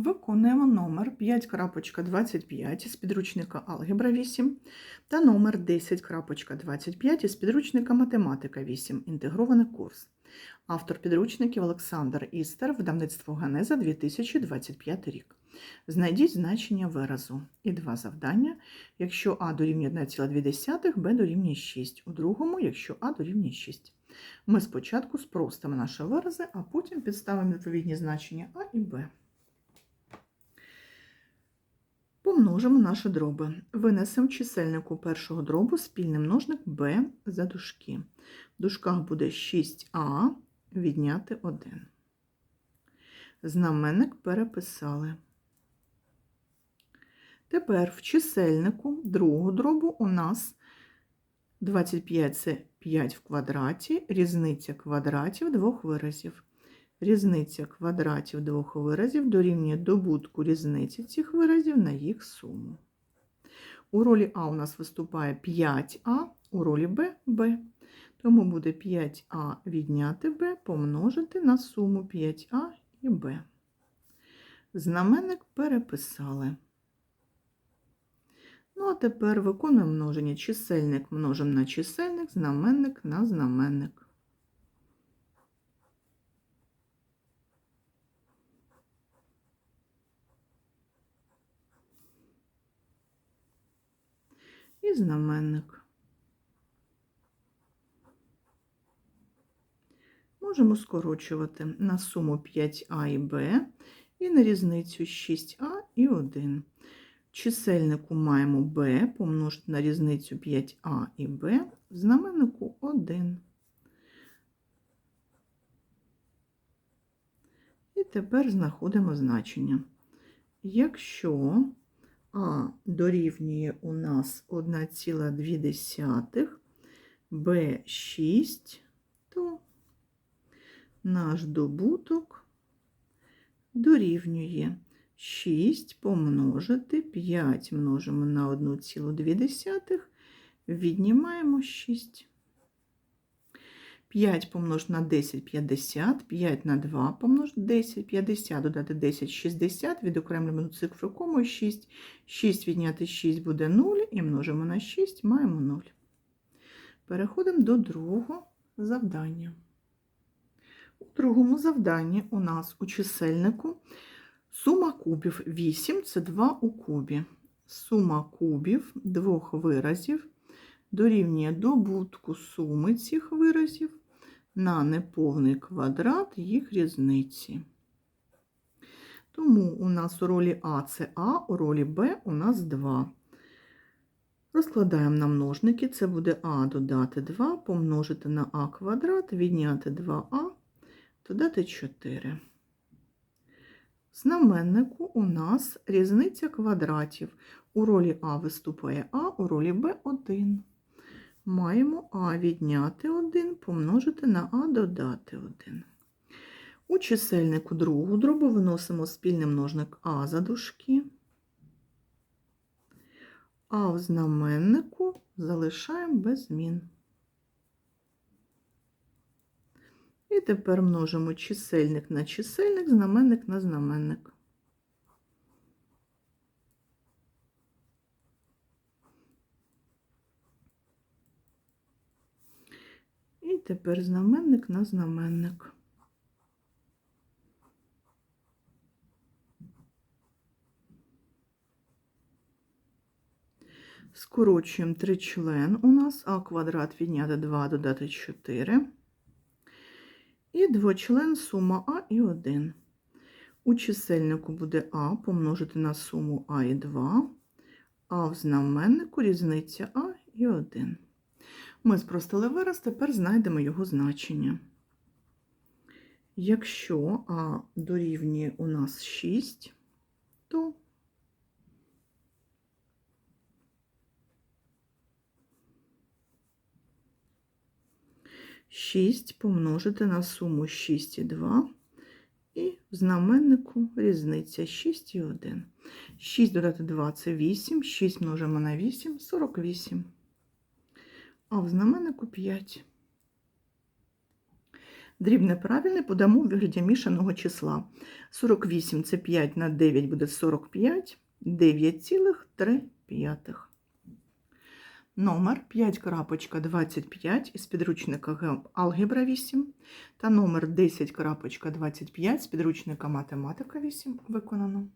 Виконуємо номер 5.25 із підручника Алгебра 8 та номер 10.25 із підручника Математика 8. Інтегрований курс. Автор підручників Олександр Істер, видавництво Ганеза 2025 рік. Знайдіть значення виразу. І два завдання. Якщо А дорівнює 1,2, Б дорівнює 6. У другому, якщо А дорівнює 6. Ми спочатку спростимо наші вирази, а потім підставимо відповідні значення А і Б. Помножимо наші дроби. Винесемо чисельнику першого дробу спільний множник b за дужки. В дужках буде 6а відняти 1. Знаменник переписали. Тепер в чисельнику другого дробу у нас 25 це 5 в квадраті, різниця квадратів двох виразів. Різниця квадратів двох виразів дорівнює добутку різниці цих виразів на їх суму. У ролі А у нас виступає 5А, у ролі Б Б. Тому буде 5А відняти Б помножити на суму 5А і Б. Знаменник переписали. Ну, а тепер виконуємо множення. Чисельник множимо на чисельник, знаменник на знаменник. І знаменник. Можемо скорочувати на суму 5а і b і на різницю 6а і 1. В чисельнику маємо b помножити на різницю 5а і b, в знаменнику 1. І тепер знаходимо значення. Якщо а дорівнює у нас 1,2 Б6, то наш добуток дорівнює 6 помножити 5 множимо на 1,2, віднімаємо 6. 5 помножити на 10 50, 5 на 2 помножити 10, 50, додати 10, 60, відокремлюємо цифру комою 6, 6 відняти 6 буде 0, і множимо на 6, маємо 0. Переходимо до другого завдання. У другому завданні у нас у чисельнику сума кубів 8 це 2 у кубі. Сума кубів двох виразів дорівнює добутку суми цих виразів на неповний квадрат їх різниці. Тому у нас у ролі А це А, у ролі Б у нас 2. Розкладаємо на множники, це буде А додати 2, помножити на А квадрат, відняти 2А, додати 4. В знаменнику у нас різниця квадратів. У ролі А виступає А, у ролі Б 1 маємо А відняти 1, помножити на А додати 1. У чисельнику другу дробу виносимо спільний множник А за дужки, а в знаменнику залишаємо без змін. І тепер множимо чисельник на чисельник, знаменник на знаменник. І тепер знаменник на знаменник. Скорочуємо член у нас а квадрат відняти 2 додати 4. І двочлен сума А і 1. У чисельнику буде А помножити на суму А і 2, а в знаменнику різниця А і 1. Ми спростили вираз, тепер знайдемо його значення. Якщо А дорівнює у нас 6, то Шість помножити на суму 6 і 2, і в знаменнику різниця 6 і 1. 6 додати 2 це 8, 6 множимо на 8 48 а в знаменнику 5. Дрібне правильне подамо в вигляді мішаного числа. 48 це 5 на 9 буде 45, 9,3. Номер 5.25 із підручника Алгебра 8 та номер 10.25 з підручника Математика 8 виконано.